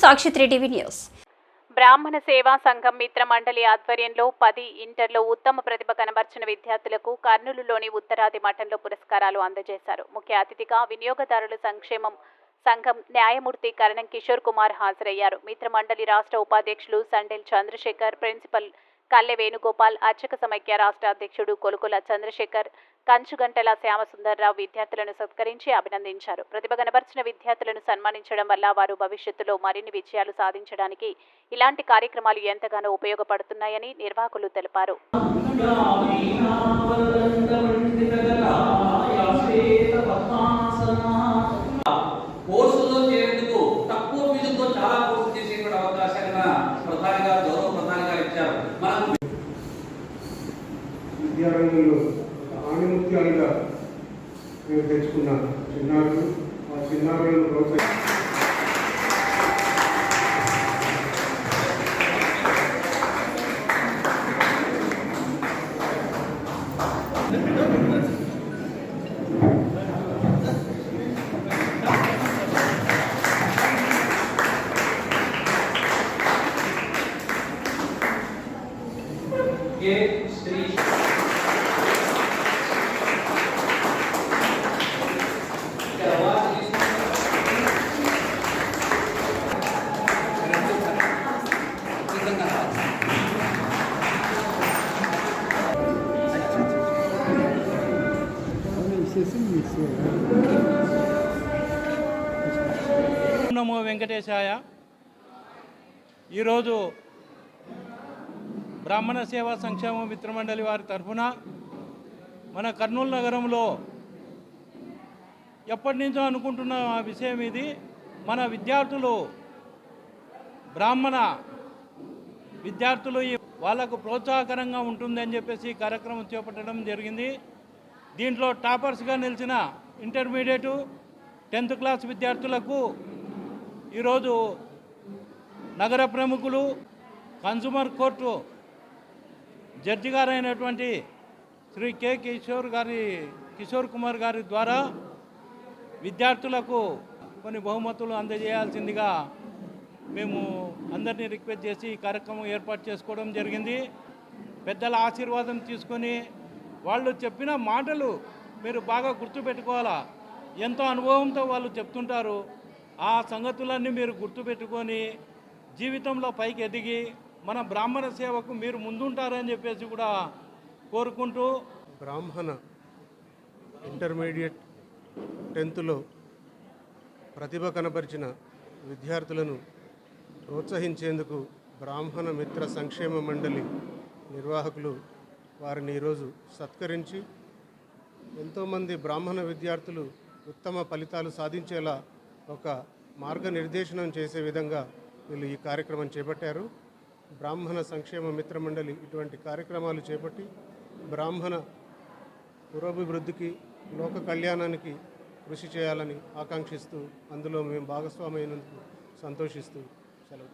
సాక్షి three TV news. బ్రాహ్మణ సేవా సంఘం మిత్ర మండలి ఆధ్వర్యంలో పది ఇంటర్లో ఉత్తమ ప్రతిభ కనబర్చిన విద్యార్థులకు కర్నూలులోని ఉత్తరాది మఠంలో పురస్కారాలు అందజేశారు. ముఖ్య అతిథిగా వినియోగదారుల సంక్షేమం సంఘం న్యాయమూర్తి కరణం కిషోర్ కుమార్ హాజరయ్యారు. మిత్ర మండలి రాష్ట్ర ఉపాధ్యక్షులు సండెల్ చంద్రశేఖర్ ప్రిన్సిపల్ కల్లె వేణుగోపాల్ అర్చక సమైక్య రాష్ట్ర అధ్యక్షుడు కొలుకుల చంద్రశేఖర్ కంచుగంటల శ్యామసుందర్రావు విద్యార్థులను సత్కరించి అభినందించారు. ప్రతిభ కనబర్చిన విద్యార్థులను సన్మానించడం వల్ల వారు భవిష్యత్తులో మరిన్ని విజయాలు సాధించడానికి ఇలాంటి కార్యక్రమాలు ఎంతగానో ఉపయోగపడుతున్నాయని నిర్వాహకులు తెలిపారు. విద్యారంగంలో ఆణిముత్యాలుగా మేము తెచ్చుకున్నాం చిన్నారులు ఆ చిన్నారులను ప్రోత్సహి Yeah. నమో వెంకటేశాయ. ఈరోజు బ్రాహ్మణ సేవా సంక్షేమ మిత్రమండలి వారి తరఫున మన కర్నూలు నగరంలో ఎప్పటి నుంచో అనుకుంటున్న ఆ విషయం ఇది. మన విద్యార్థులు బ్రాహ్మణ విద్యార్థులు ఈ- వాళ్ళకు ప్రోత్సాహకరంగా ఉంటుందని చెప్పేసి కార్యక్రమం చేపట్టడం జరిగింది. దీంట్లో టాపర్స్గా నిలిచిన ఇంటర్మీడియట్ టెన్త్ క్లాస్ విద్యార్థులకు ఈరోజు నగర ప్రముఖులు కన్సూమర్ కోర్టు జడ్జి గారైనటువంటి శ్రీ కె కిషోర్ గారి కిషోర్ కుమార్ గారి ద్వారా విద్యార్థులకు కొన్ని బహుమతులు అందజేయాల్సిందిగా మేము అందరినీ రిక్వెస్ట్ చేసి ఈ కార్యక్రమం ఏర్పాటు చేసుకోవడం జరిగింది. పెద్దల ఆశీర్వాదం తీసుకొని వాళ్ళు చెప్పిన మాటలు మీరు బాగా గుర్తుపెట్టుకోవాలా? ఎంతో అనుభవంతో వాళ్ళు చెప్తుంటారు. ఆ సంగతులన్నీ మీరు గుర్తుపెట్టుకొని జీవితంలో పైకి ఎదిగి మన బ్రాహ్మణ సేవకు మీరు ముందుంటారని చెప్పేసి కూడా కోరుకుంటూ బ్రాహ్మణ ఇంటర్మీడియట్ టెన్త్లో ప్రతిభ కనపరిచిన విద్యార్థులను ప్రోత్సహించేందుకు బ్రాహ్మణ మిత్ర సంక్షేమ మండలి నిర్వాహకులు వారిని ఈరోజు సత్కరించి ఎంతోమంది బ్రాహ్మణ విద్యార్థులు ఉత్తమ ఫలితాలు సాధించేలా ఒక మార్గనిర్దేశనం చేసే విధంగా వీళ్ళు ఈ కార్యక్రమం చేపట్టారు. బ్రాహ్మణ సంక్షేమ మిత్రమండలి ఇటువంటి కార్యక్రమాలు చేపట్టి బ్రాహ్మణ పురోభివృద్ధికి లోక కళ్యాణానికి కృషి చేయాలని ఆకాంక్షిస్తూ అందులో మేము భాగస్వామి అయినందుకు సంతోషిస్తూ సెలవు